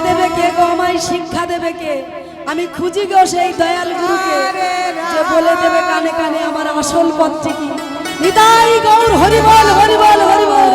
দেবে কে গো আমায়? শিক্ষা দেবে কে? আমি খুঁজি গো সেই দয়াল গুরুকে যে বলে দেবে কানে কানে আমার আসল পথ কি নিদাই গৌর হরিবল হরিবল হরিবল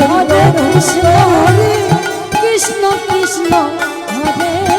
হরে কৃষ্ণ কৃষ্ণ হরে